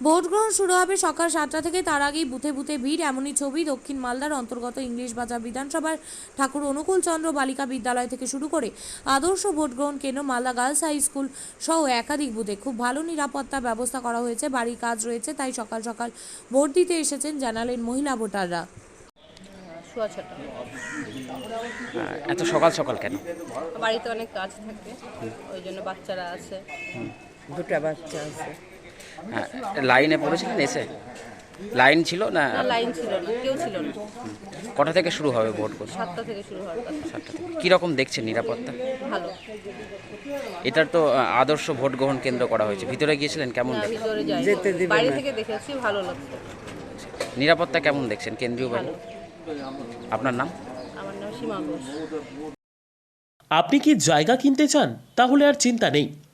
Vote গ্রহণ শুরু হবে সকাল সাতটা থেকে। তার আগেই বুথে বুথে ভিড়। এমনই ছবি দক্ষিণ মালদার অন্তর্গত ইংলিশ বাজার বিধানসভার ঠাকুর অনুকূল চন্দ্র বালিকা বিদ্যালয় থেকে শুরু করে আদর্শ ভোট গ্রহণ কেন্দ্র মালদা গার্লস হাই স্কুল সহ একাধিক বুথে। খুব ভালো নিরাপত্তা ব্যবস্থা করা হয়েছে। বাড়ির কাজ রয়েছে তাই সকাল সকাল ভোট দিতে এসেছেন জানালেন মহিলা ভোটাররা। আহ, এত সকাল সকাল কেন? বাড়িতে অনেক কাজ থাকে ওই জন্য বাচ্চারা আছে। দুটা বাচ্চা আছে। হ্যাঁ, লাইনে পড়েছিলেন এসে? লাইন ছিল না? লাইন ছিল না কেউ ছিল না। কটা থেকে শুরু হবে ভোট করতে সাতটা থেকে শুরু কথা সাতটা থেকে। কীরকম দেখছেন নিরাপত্তা? ভালো। এটার তো আদর্শ ভোট গ্রহণ কেন্দ্র করা হয়েছে। ভিতরে গিয়েছিলেন কেমন যাই। যেতে থেকে দেখেছি ভালো লাগছে। নিরাপত্তা কেমন দেখছেন কেন্দ্রীয় বাহিনী? আপনার নাম? আমার নাম সীমা ঘোষ। আপনি কি জায়গা কিনতে চান? তাহলে আর চিন্তা নেই।